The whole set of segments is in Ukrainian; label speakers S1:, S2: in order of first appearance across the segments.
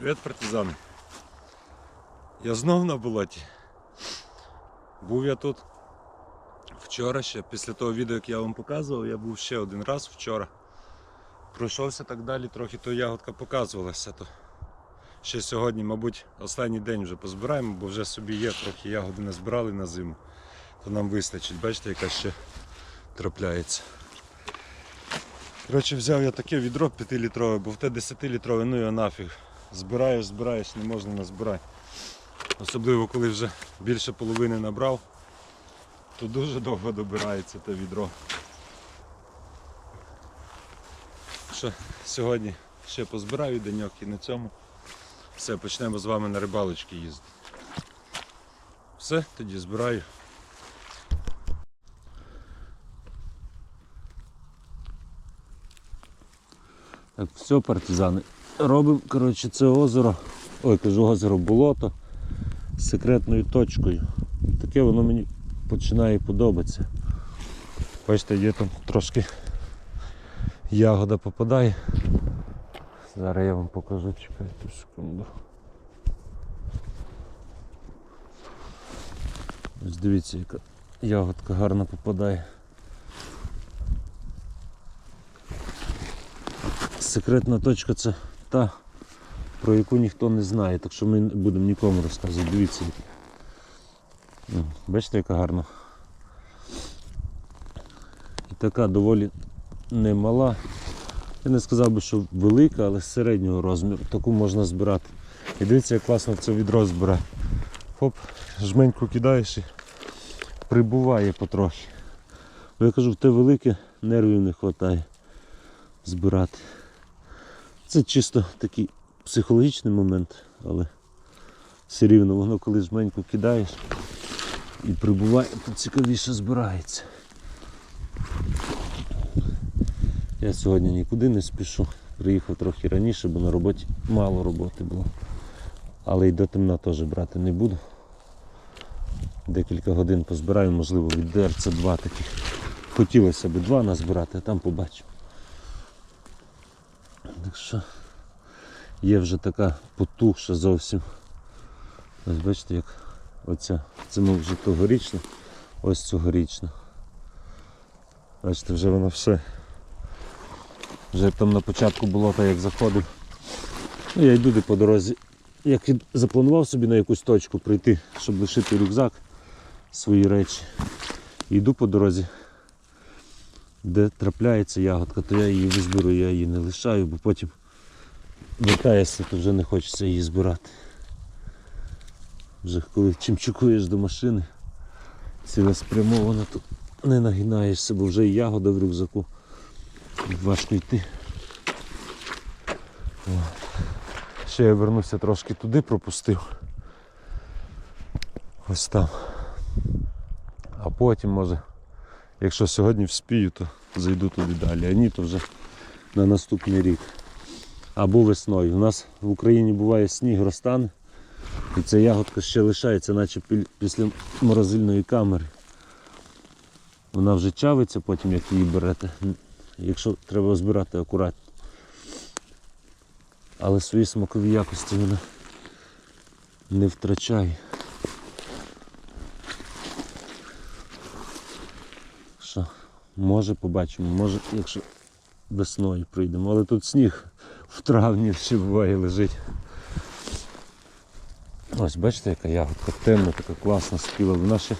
S1: Привіт, партизани. Я знов на болоті. Був я тут вчора ще, після того відео, як я вам показував, я був ще один раз вчора. Пройшовся так далі, трохи то ягодка показувалася. То ще сьогодні, мабуть, останній день вже позбираємо, бо вже собі є, трохи ягоди не збирали на зиму. То нам вистачить, бачите, яка ще трапляється. Коротше, взяв я таке відро 5-літрове, бо в те 10-літрове, ну його нафіг. Збираєш, збираєш, не можна назбирати. Особливо коли вже більше половини набрав, то дуже довго добирається те відро. Що, сьогодні ще позбираю деньок і на цьому все, почнемо з вами на рибалочки їздити. Все, тоді збираю.
S2: Так, все, партизани. Робимо коротше, це озеро, ой, кажу, озеро болото з секретною точкою. Таке воно мені починає подобатися. Бачите, є там трошки ягода попадає. Зараз я вам покажу, чекайте секунду. Ось дивіться, яка ягодка гарно попадає. Секретна точка це та, про яку ніхто не знає, так що ми не будемо нікому розказувати. Дивіться. Ну, Бачите, яка гарна. І така доволі немала. Я не сказав би, що велика, але середнього розміру. Таку можна збирати. І дивіться, як класно це відро збирає. Хоп, жменьку кидаєш і прибуває потрохи. Бо я кажу, в те велике нервів не вистачає збирати. Це чисто такий психологічний момент, але все рівно воно коли жменьку кидаєш і прибуває, то цікавіше збирається. Я сьогодні нікуди не спішу. Приїхав трохи раніше, бо на роботі мало роботи було. Але й до темна теж брати не буду. Декілька годин позбираю, можливо, від ДРЦ два таких. Хотілося б два назбирати, а там побачимо. Так що є вже така потухша зовсім. Ось бачите, як оця. Це ми вже тогорічна, ось цьогорічна. Бачите, вже воно все. Вже там на початку було так, як заходив. Ну, я йду де по дорозі. Як запланував собі на якусь точку прийти, щоб лишити рюкзак, свої речі. Йду по дорозі, де трапляється ягодка, то я її визберу, я її не лишаю, бо потім вертаєшся, то вже не хочеться її збирати. Вже коли чимчукуєш до машини, цілеспрямовано, то не нагинаєшся, бо вже і ягода в рюкзаку. Важко йти. О. Ще я вернувся трошки туди, пропустив. Ось там. А потім може, якщо сьогодні вспію, то зайду туди далі. А ні, то вже на наступний рік. Або весною. У нас в Україні буває сніг розтане. І ця ягодка ще лишається, наче після морозильної камери. Вона вже чавиться потім, як її берете. Якщо треба збирати акуратно. Але свої смакові якості вона не втрачає. Що, може побачимо, може, якщо весною прийдемо. Але тут сніг в травні ще буває лежить. Ось бачите, яка ягодка темна, така класна спіла. Вона ще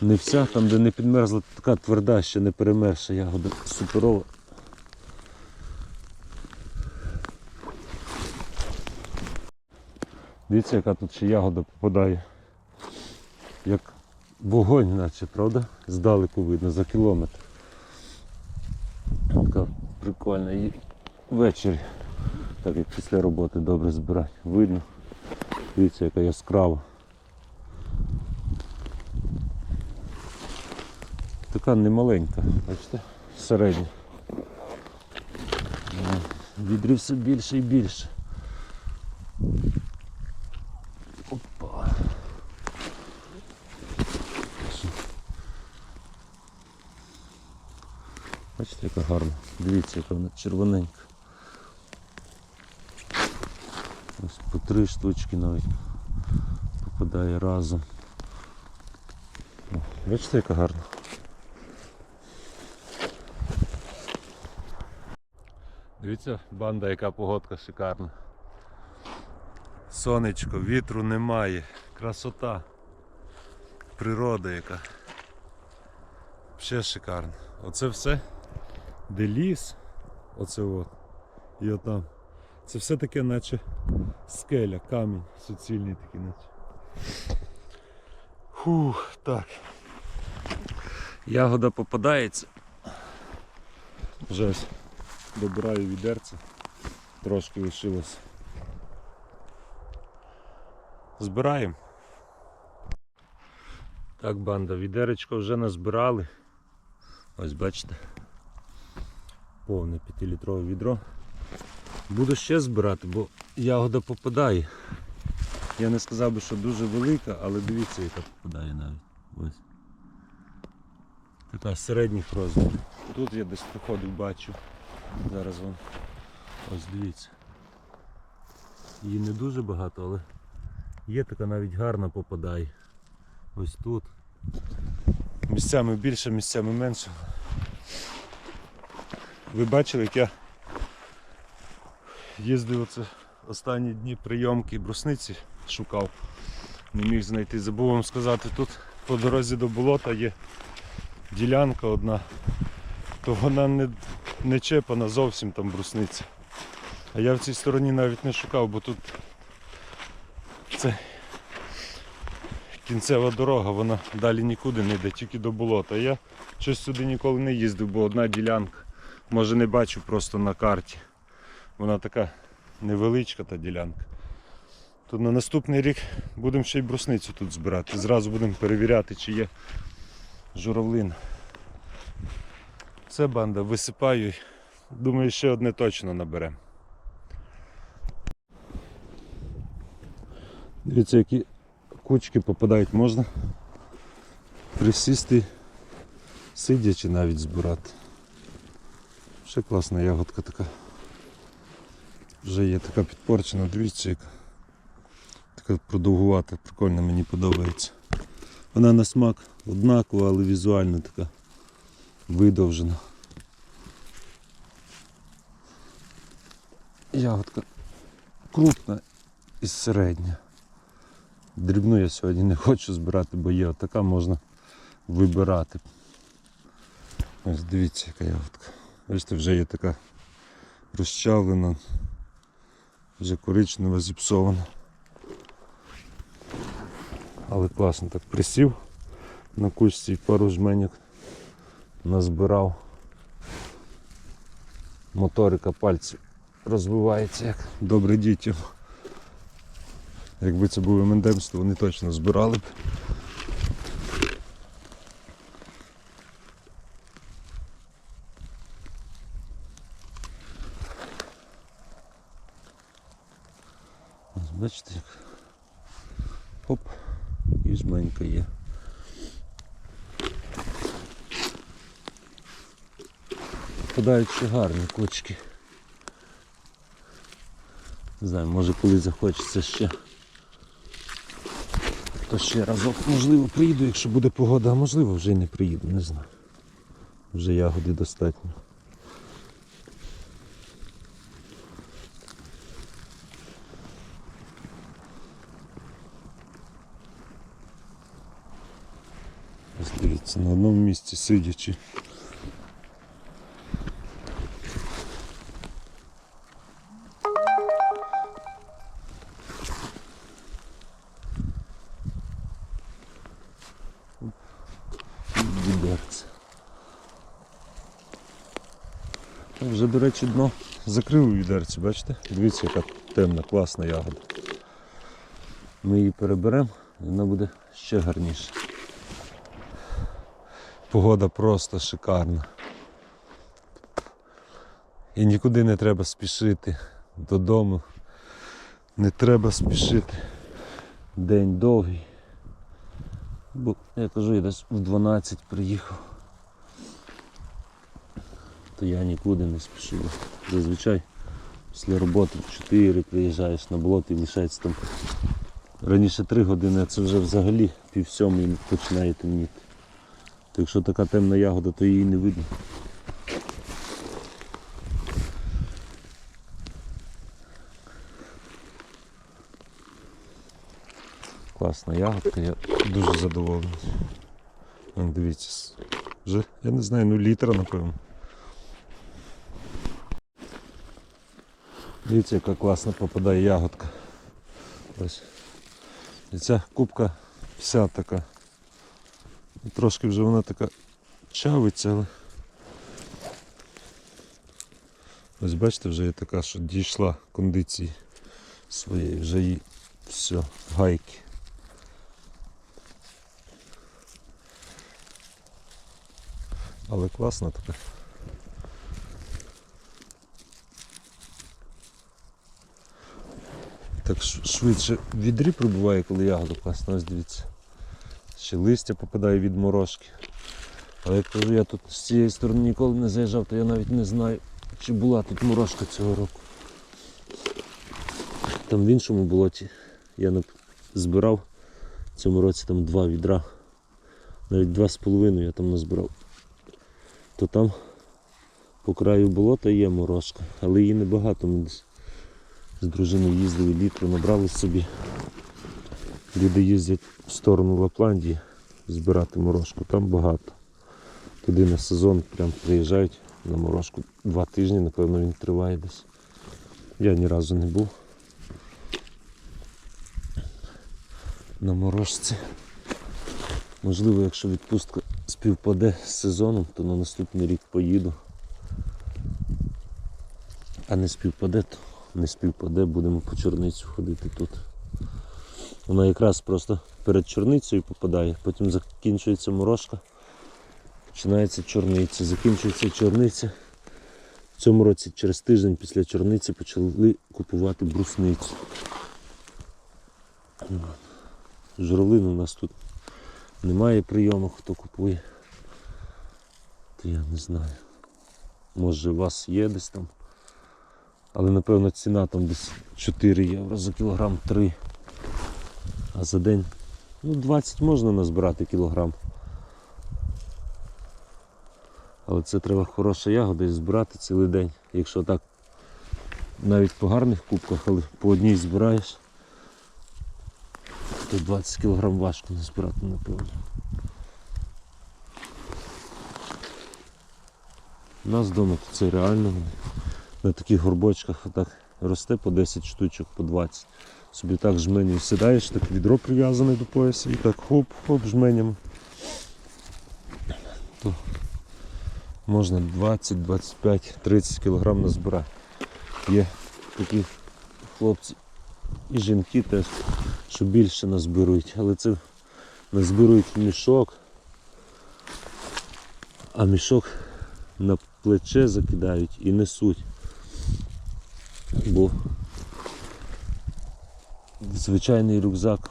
S2: не вся, там де не підмерзла, така тверда, ще не перемерша ягода суперова. Дивіться, яка тут ще ягода попадає. Як вогонь, наче, правда? Здалеку видно, за кілометр. Така прикольна. І ввечері, так як після роботи добре збирати. Видно. Дивіться, яка яскрава. Така немаленька, бачите, середня. Відрів все більше і більше. Яка гарна. Дивіться, яка вона червоненька. Ось по три штучки навіть попадає разом. О, бачите, яка гарна. Дивіться, банда, яка погодка шикарна. Сонечко, вітру немає, красота, природа яка. Ще шикарно. Оце все, де ліс, оце от, і отам. Це все таке, наче скеля, камінь суцільний такий, наче. Фух, так. Ягода попадається. Вже ось добираю відерце. Трошки лишилось. Збираємо. Так, банда, відеречко вже назбирали. Ось бачите. Повне 5-літрове відро. Буду ще збирати, бо ягода попадає. Я не сказав би, що дуже велика, але дивіться, яка попадає навіть. Ось. Така середніх розмірів. Тут я десь проходив, бачу. Зараз вам. Ось дивіться. Її не дуже багато, але є така навіть гарна попадає. Ось тут. Місцями більше, місцями менше. Ви бачили, як я їздив оце останні дні прийомки брусниці шукав. Не міг знайти. Забув вам сказати, тут по дорозі до болота є ділянка одна, то вона не, не чепана зовсім там брусниця. А я в цій стороні навіть не шукав, бо тут це кінцева дорога, вона далі нікуди не йде, тільки до болота. Я щось сюди ніколи не їздив, бо одна ділянка. Може не бачу просто на карті. Вона така невеличка та ділянка. То на наступний рік будемо ще й брусницю тут збирати. Зразу будемо перевіряти, чи є журавлина. Все, банда, висипаю. Думаю, ще одне точно наберемо. Дивіться, які кучки попадають, можна присісти, сидячи навіть збирати. Ще класна ягодка така. Вже є така підпорчена, дивіться яка. Така продовгувата, прикольно, мені подобається. Вона на смак однакова, але візуально така видовжена. Ягодка крупна і середня. Дрібну я сьогодні не хочу збирати, бо є отака можна вибирати. Ось дивіться, яка ягодка. Бачите, вже є така розчавлена, вже коричнева, зіпсована. Але класно так присів на кучці і пару жменьок назбирав. Моторика пальців розвивається як добре дітям. Якби це був МНДМС, то вони точно збирали б. Бачите як. Хоп, і жменька є. Подають ще гарні кочки. Не знаю, може коли захочеться ще. То ще разок можливо приїду, якщо буде погода, а можливо вже й не приїду, не знаю. Вже ягоди достатньо. Ось дивіться, на одному місці сидячи. Відерце. Вже, до речі, дно закрив у відерці, бачите? Дивіться, яка темна, класна ягода. Ми її переберемо і вона буде ще гарніша. Погода просто шикарна. І нікуди не треба спішити додому. Не треба спішити. День довгий. Бо я кажу, я десь в 12 приїхав. То я нікуди не спішив. Зазвичай Після роботи в 4 приїжджаєш на болото і лишається там раніше 3 години, а це вже взагалі пів сьомої починає темніти. То якщо така темна ягода, то її не видно. Класна ягодка, я дуже задоволений. Дивіться, вже, я не знаю, ну літра, напевно. Дивіться, яка класна попадає ягодка. Ось. І ця кубка вся така. Трошки вже вона така чавиться, але. Ось бачите, вже є така, що дійшла кондиції своєї, вже їй все, гайки. Але класна така. Так швидше відрі прибуває, коли ягода класна, ось дивіться. Ще листя попадає від морожки. Але як кажу, я тут з цієї сторони ніколи не заїжджав, то я навіть не знаю, чи була тут морожка цього року. Там в іншому болоті я збирав в цьому році там два відра. Навіть два з половиною я там назбирав. То там по краю болота є морожка, але її небагато. Ми з дружиною їздили літру, набрали собі. Люди їздять в сторону Лапландії збирати морожку, там багато. Туди на сезон прям приїжджають на морожку. Два тижні, напевно, він триває десь. Я ні разу не був. На морожці. Можливо, якщо відпустка співпаде з сезоном, то на наступний рік поїду. А не співпаде, то не співпаде, будемо по чорницю ходити тут. Вона якраз просто перед чорницею попадає, потім закінчується морожка, починається чорниця, закінчується чорниця. В цьому році через тиждень після чорниці почали купувати брусницю. Журавлин у нас тут немає прийому, хто купує. То я не знаю. Може у вас є десь там. Але напевно ціна там десь 4 євро за кілограм 3. А за день ну 20 можна назбирати кілограм. Але це треба хороша ягода і збирати цілий день. Якщо так навіть по гарних кубках, але по одній збираєш, то 20 кілограм важко назбирати, напевно. У нас вдома це реально на таких горбочках отак росте по 10 штучок, по 20. Собі так жменю сідаєш, так відро прив'язане до пояса і так хоп-хоп жменями. То можна 20, 25, 30 кг назбирати. Є такі хлопці і жінки теж, що більше назбирують, але це назбирують в мішок, а мішок на плече закидають і несуть. Бо звичайний рюкзак.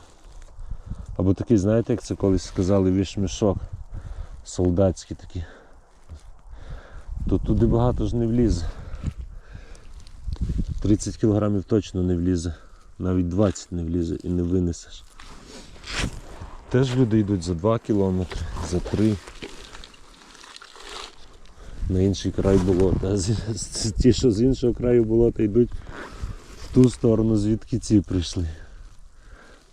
S2: Або такий, знаєте, як це колись сказали, вішмішок солдатський такий. То туди багато ж не влізе. 30 кілограмів точно не влізе, навіть 20 не влізе і не винесеш. Теж люди йдуть за 2 кілометри, за 3. На інший край болота. Ті, що з іншого краю болота йдуть в ту сторону, звідки ці прийшли.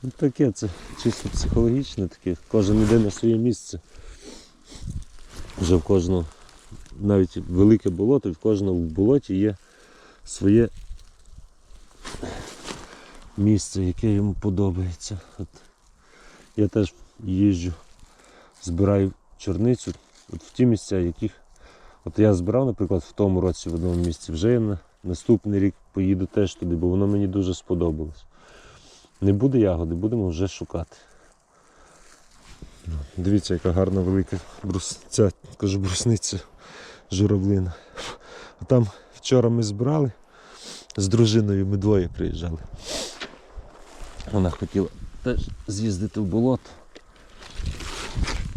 S2: Ну, таке це чисто психологічне таке. Кожен йде на своє місце. Вже в кожного, навіть велике болото, в кожного в болоті є своє місце, яке йому подобається. От я теж їжджу, збираю чорницю от в ті місця, яких От я збирав, наприклад, в тому році в одному місці, вже я на наступний рік поїду теж туди, бо воно мені дуже сподобалось. Не буде ягоди, будемо вже шукати. Дивіться, яка гарна велика брус... ця, кажу, брусниця журавлина. А там вчора ми збирали з дружиною, ми двоє приїжджали. Вона хотіла теж з'їздити в болото,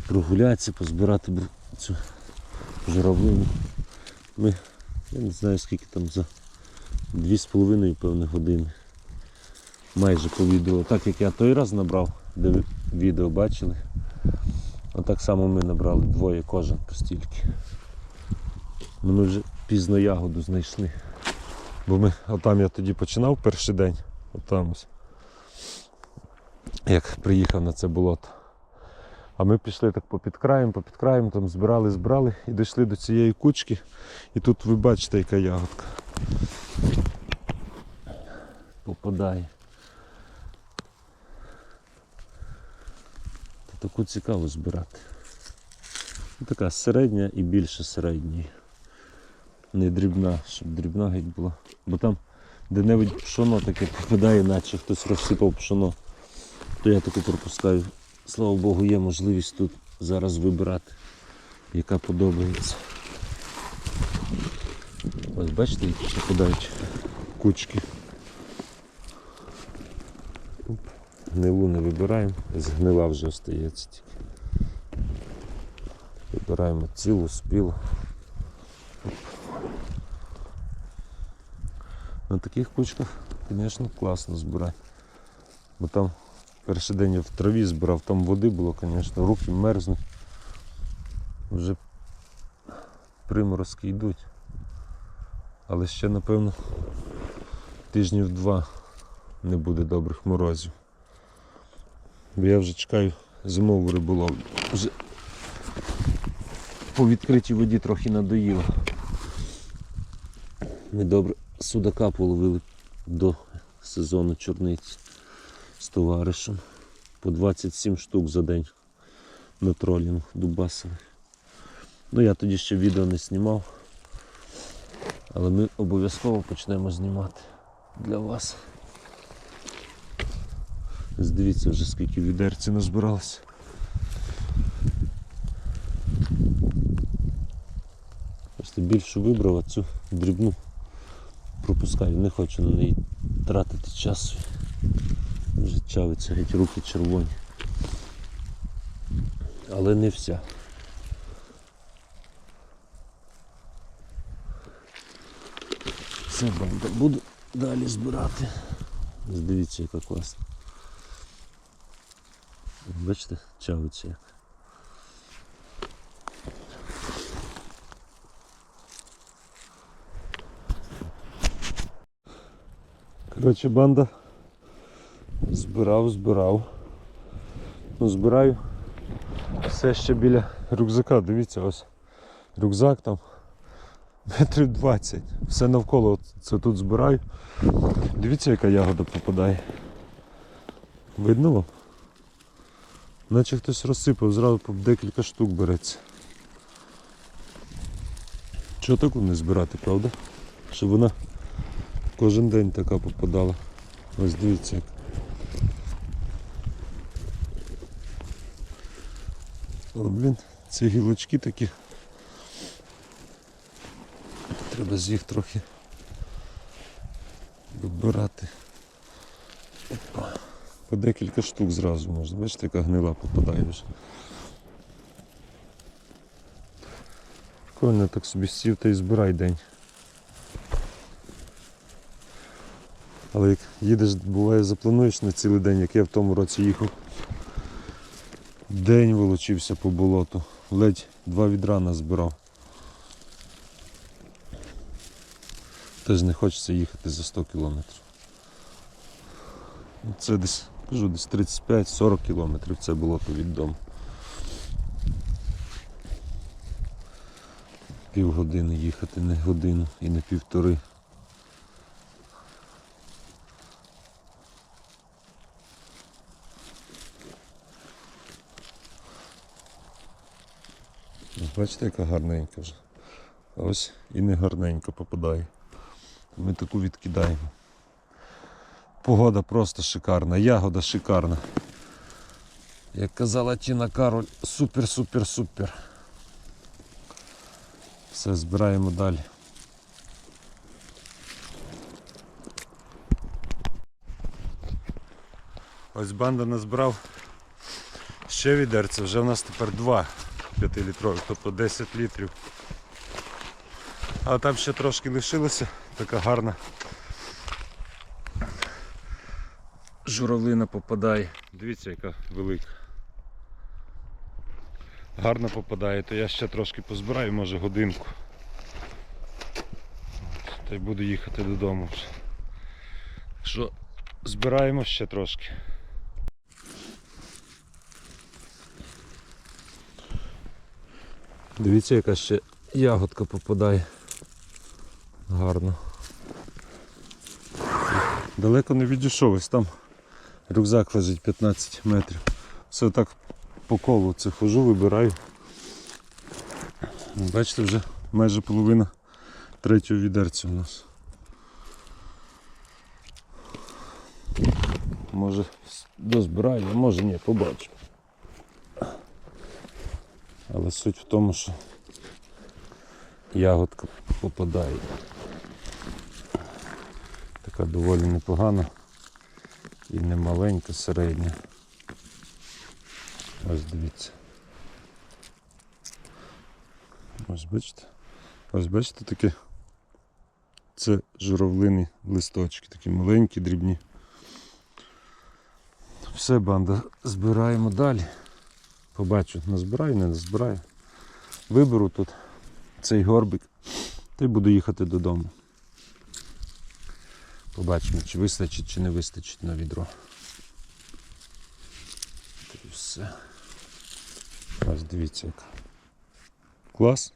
S2: прогулятися, позбирати цю журавлину. Ми, я не знаю скільки там за дві з половиною певне години. Майже по відео. Так як я той раз набрав, де ви відео бачили. Отак само ми набрали двоє кожен постільки. Ну ми вже пізно ягоду знайшли.
S1: Бо ми, отам я тоді починав перший день. Отам ось. Як приїхав на це болото. А ми пішли так попід краєм, попід краєм, там збирали, збирали і дійшли до цієї кучки. І тут ви бачите, яка ягодка.
S2: Попадає. Таку цікаво збирати. Ну, Така середня і більше середньої. Не дрібна, щоб дрібна геть була. Бо там де-небудь пшоно таке попадає, наче хтось розсипав пшоно. То я таку пропускаю. Слава Богу, є можливість тут зараз вибирати, яка подобається. Ось бачите, які попадають кучки. Оп. Гнилу не вибираємо, згнила вже остається тільки. Вибираємо цілу, спілу. На таких кучках, звісно, класно збирати. Бо там перший день я в траві збирав, там води було, звісно, руки мерзнуть. Вже приморозки йдуть. Але ще, напевно, тижнів два не буде добрих морозів. Бо я вже чекаю зимову риболовлю. Вже по відкритій воді трохи надоїло. Ми добре судака половили до сезону чорниці з товаришем. По 27 штук за день на тролінг дубасили. Ну я тоді ще відео не знімав. Але ми обов'язково почнемо знімати для вас. Дивіться вже скільки відерці назбиралося. Просто більшу вибрав, а цю дрібну пропускаю, не хочу на неї тратити часу. Вже чавиться, геть руки червоні. Але не вся. Все, банда, буду далі збирати. Дивіться, яка класна. Бачите, чавиться як.
S1: Коротше, банда збирав, збирав. Ну, збираю все ще біля рюкзака. Дивіться, ось рюкзак там метрів 20. Все навколо це тут збираю. Дивіться, яка ягода попадає. Видно вам? Наче хтось розсипав, зразу по декілька штук береться. Чого таку не збирати, правда? Щоб вона кожен день така попадала. Ось дивіться як. О, блін, ці гілочки такі. Треба з їх трохи вибирати. Опа. По декілька штук зразу можна. Бачите, яка гнила попадає вже. Прикольно так собі сів та й збирай день. Але як їдеш, буває, заплануєш на цілий день, як я в тому році їхав. День волочився по болоту. Ледь два відра назбирав. Теж не хочеться їхати за 100 кілометрів. Це десь, кажу, десь 35-40 кілометрів це болото від дому. Півгодини їхати, не годину і не півтори. Бачите, яка гарненька вже. Ось і не гарненько попадає. Ми таку відкидаємо. Погода просто шикарна, ягода шикарна. Як казала Тіна Кароль, супер-супер-супер. Все, збираємо далі. Ось банда назбирав ще відерце, вже в нас тепер два 5-літрові, тобто 10 літрів. А там ще трошки лишилося, така гарна журавлина попадає. Дивіться, яка велика. Гарно попадає, то я ще трошки позбираю, може годинку. Та й буду їхати додому вже. Що збираємо ще трошки. Дивіться, яка ще ягодка попадає. Гарно. Далеко не відійшов, ось там рюкзак лежить 15 метрів. Все так по колу це хожу, вибираю. Бачите, вже майже половина третього відерця у нас. Може дозбираю, а може ні, побачу. Але суть в тому, що ягодка попадає. Така доволі непогана і не маленька, середня. Ось дивіться. Ось бачите? Ось бачите таке. Це журавлині листочки, такі маленькі, дрібні. Все, банда, збираємо далі. Побачу, назбираю, не назбираю. Виберу тут цей горбик та й буду їхати додому. Побачимо, чи вистачить, чи не вистачить на відро. Й все. Ось дивіться яка. Клас.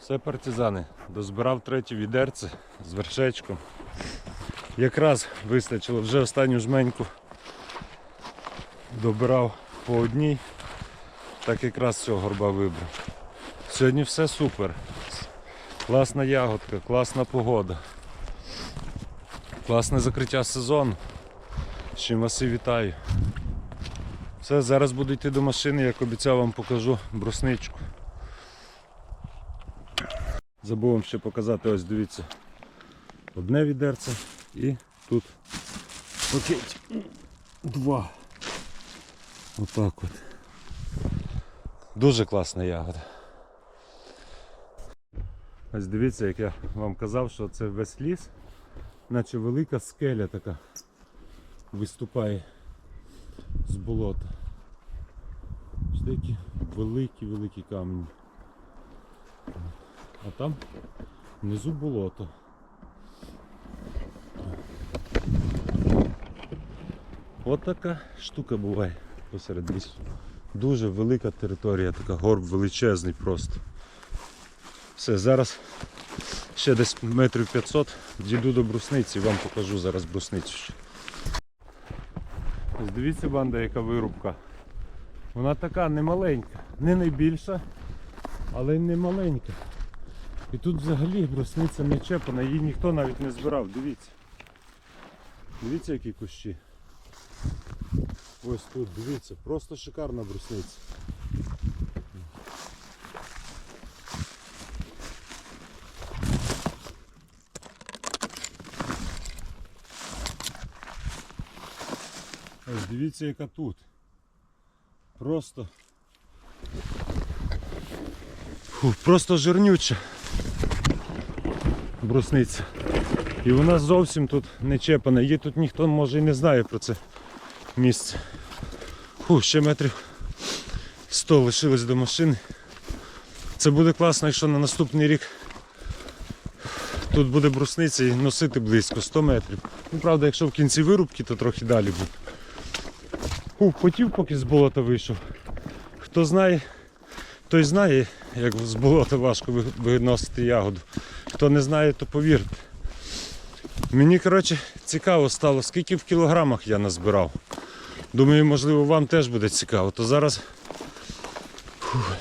S1: Все, партизани, дозбирав третє відерце з вершечком. Якраз вистачило вже останню жменьку добирав по одній, так якраз цього горба вибрав. Сьогодні все супер. Класна ягодка, класна погода. Класне закриття сезону. З чим вас і вітаю. Все, зараз буду йти до машини, як обіцяв вам покажу брусничку. Забув вам ще показати, ось дивіться. Одне відерце і тут пакетик. Два. Отак от. Дуже класна ягода. Ось дивіться, як я вам казав, що це весь ліс, наче велика скеля така виступає з болота. Ось такі великі-великі камені. А там внизу болото. От така штука буває посеред лісу. Дуже велика територія, така горб величезний просто. Все, зараз ще десь метрів 500 дійду до брусниці, вам покажу зараз брусницю. Ось дивіться банда, яка вирубка. Вона така немаленька, не найбільша, але й не маленька. І тут взагалі брусниця не чепана, її ніхто навіть не збирав, дивіться. Дивіться які кущі. Ось тут, дивіться, просто шикарна брусниця. Ось дивіться, яка тут. Просто. Фу, просто жирнюча брусниця. І вона зовсім тут не чепана. Її тут ніхто може і не знає про це місце. Фу, ще метрів 100 лишилось до машини. Це буде класно, якщо на наступний рік тут буде брусниця і носити близько 100 метрів. Ну, правда, якщо в кінці вирубки, то трохи далі буде. Фу, потів, поки з болота вийшов. Хто знає, той знає, як з болота важко виносити ягоду. Хто не знає, то повірте. Мені коротше, цікаво стало, скільки в кілограмах я назбирав. Думаю, можливо, вам теж буде цікаво. То зараз, Фух.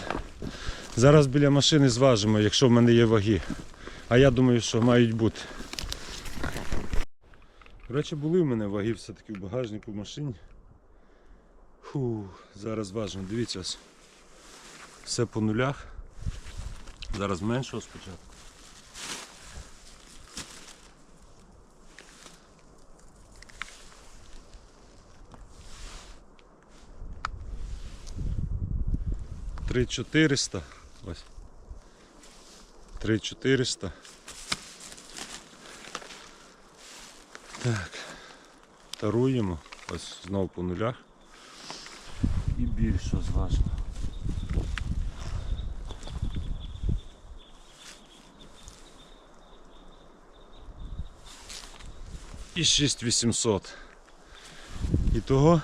S1: зараз біля машини зважимо, якщо в мене є ваги. А я думаю, що мають бути. Коротше, були в мене ваги все-таки в багажнику в машині. Фу, зараз важимо. Дивіться ось. Все по нулях. Зараз меншого спочатку. Три чотириста. Ось. Три чотириста. Так. Таруємо. Ось знову по нулях.
S2: І більше зважно.
S1: І 6800. Ітого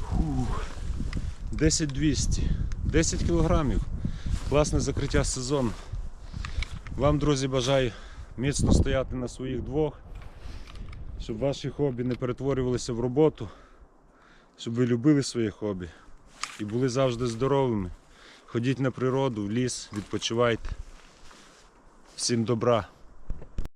S1: фух, 10200. 10 кілограмів. Класне закриття сезону. Вам, друзі, бажаю міцно стояти на своїх двох, щоб ваші хобі не перетворювалися в роботу, щоб ви любили своє хобі і були завжди здоровими. Ходіть на природу, в ліс, відпочивайте. Всім добра.